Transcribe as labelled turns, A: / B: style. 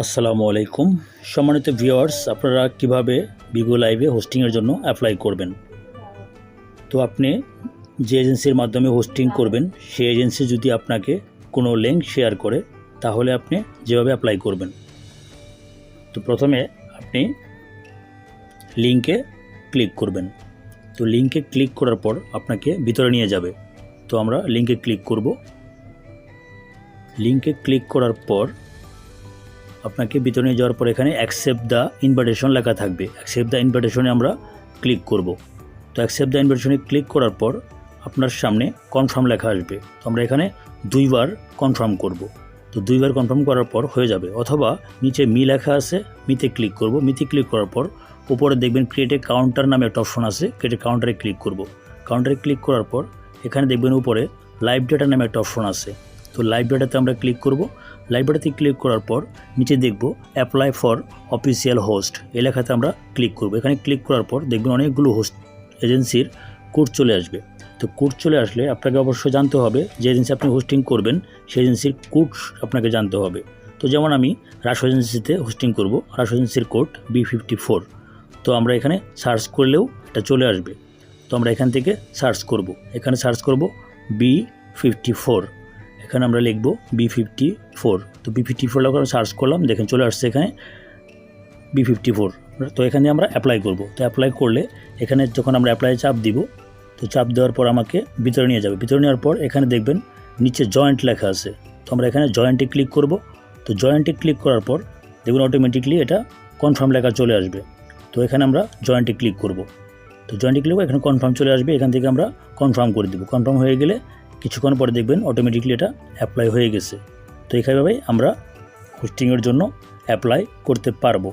A: আসসালামু আলাইকুম। সম্মানিত ভিউয়ার্স, আপনারা কীভাবে বিগো লাইভে হোস্টিংয়ের জন্য অ্যাপ্লাই করবেন? তো আপনি যে এজেন্সির মাধ্যমে হোস্টিং করবেন, সেই এজেন্সি যদি আপনাকে কোনো লিঙ্ক শেয়ার করে, তাহলে আপনি যেভাবে অ্যাপ্লাই করবেন। তো প্রথমে আপনি লিঙ্কে ক্লিক করবেন। তো লিঙ্কে ক্লিক করার পর আপনাকে ভিতরে নিয়ে যাবে। তো আমরা লিঙ্কে ক্লিক করব। লিঙ্কে ক্লিক করার পর আপনাকে নিয়ে যাওয়ার পর এখানে অ্যাকসেপ্ট দ্য ইনভাইটেশন লেখা থাকবে। অ্যাকসেপ্ট দ্য ইনভাইটেশনে আমরা ক্লিক করব। তো অ্যাকসেপ্ট দ্য ইনভাইটেশনে ক্লিক করার পর আপনার সামনে কনফার্ম লেখা আসবে। তো আমরা এখানে দুইবার কনফার্ম করব। তো দুইবার কনফার্ম করার পর হয়ে যাবে। অথবা নিচে মি লেখা আছে, মিতে ক্লিক করব। মিতে ক্লিক করার পর উপরে দেখবেন ক্রিয়েটে কাউন্টার নামে একটা অপশন আছে। ক্রিয়েটে কাউন্টারে ক্লিক করব। কাউন্টারে ক্লিক করার পর এখানে দেখবেন উপরে লাইভ ডেটা নামে একটা অপশন আছে। তো লাইভ ডেটাতে আমরা ক্লিক করব। লাইভ ডেটাতে ক্লিক করার পর নিচে দেখব অ্যাপ্লাই ফর অফিসিয়াল হোস্ট এই লেখাতে আমরা ক্লিক করব। এখানে ক্লিক করার পর দেখবেন অনেকগুলো হোস্ট এজেন্সির কোড চলে আসবে। তো কোড চলে আসলে আপনাকে অবশ্যই জানতে হবে যে এজেন্সি আপনি হোস্টিং করবেন, সেই এজেন্সির কোড আপনাকে জানতে হবে। তো যেমন আমি রাশো এজেন্সিতে হোস্টিং করব রাশো এজেন্সির কোড বি ফিফটি ফোর তো আমরা এখানে সার্চ করলেও এটা চলে আসবে। তো আমরা এখান থেকে সার্চ করব। এখানে সার্চ করব বি ফিফটি ফোর এখানে আমরা লিখব বি ফিফটি ফোর তো বি ফিফটি ফোর আমরা সার্চ করলাম, দেখেন চলে আসছে এখানে বি ফিফটি ফোর তো এখানে আমরা অ্যাপ্লাই করব। তো অ্যাপ্লাই করলে এখানে যখন আমরা অ্যাপ্লাই চাপ দিব, তো চাপ দেওয়ার পর আমাকে ভিতরে নিয়ে যাবে। ভিতরে নেওয়ার পর এখানে দেখবেন নিচে জয়েন্ট লেখা আছে। তো আমরা এখানে জয়েন্টে ক্লিক করব। তো জয়েন্টে ক্লিক করার পর দেখুন অটোমেটিকলি এটা কনফার্ম লেখা চলে আসবে। তো এখানে আমরা জয়েন্টে ক্লিক করব। তো জয়েন্টে ক্লিক এখানে কনফার্ম চলে আসবে। এখান থেকে আমরা কনফার্ম করে দেবো। কনফার্ম হয়ে গেলে কিছুক্ষণ পরে দেখবেন অটোমেটিকলি এটা অ্যাপ্লাই হয়ে গেছে। তো এইভাবেই আমরা হোস্টিংয়ের জন্য অ্যাপ্লাই করতে পারব।